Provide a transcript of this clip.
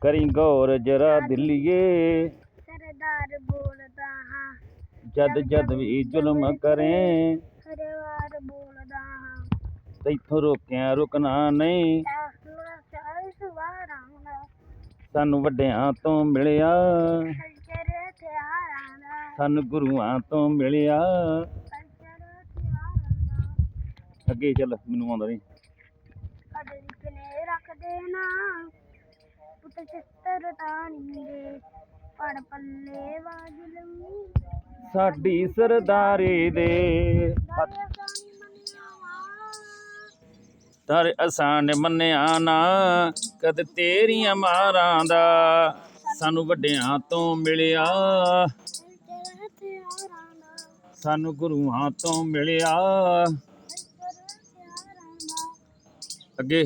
ਕਰੀ ਗੌਰ ਜਰਾ ਦਿੱਲੀਏ। ਸਰਦਾਰ ਬੋਲਦਾ ਹਾਂ। ਜਦ ਜਦ ਵੀ ਜ਼ੁਲਮ ਕਰੇ। ਹਰਵਾਰ ਬੋਲਦਾ ਹਾਂ। ਤੈਥੋਂ ਰੋਕਿਆ ਰੁਕਣਾ ਨਹੀਂ। ਸਾਨੂੰ ਵੱਡਿਆਂ ਤੋਂ ਮਿਲਿਆ। ਸਾਨੂੰ ਗੁਰੂਆਂ ਤੋਂ ਮਿਲਿਆ। ਅੱਗੇ ਚੱਲ ਮੈਨੂੰ ਆਉਂਦਾ ਨਹੀਂ ਕਦੇ ਕਿਨੇ ਰੱਖਦੇ ਨਾ। ਪੜ ਪੱਲੇ ਵਾਜ ਲੰਮੀ ਸਾਡੀ ਸਰਦਾਰੀ ਦੇ ਤਰ ਅਸਾਂ ਨੇ ਮੰਨਿਆ ਨਾ ਕਦ ਤੇਰੀਆਂ ਮਾਰਾਂ ਦਾ ਸਾਨੂੰ ਵੱਡਿਆਂ ਤੋਂ ਮਿਲਿਆ। ਸਾਨੂੰ ਗੁਰੂਆਂ ਤੋਂ ਮਿਲਿਆ। ਅੱਗੇ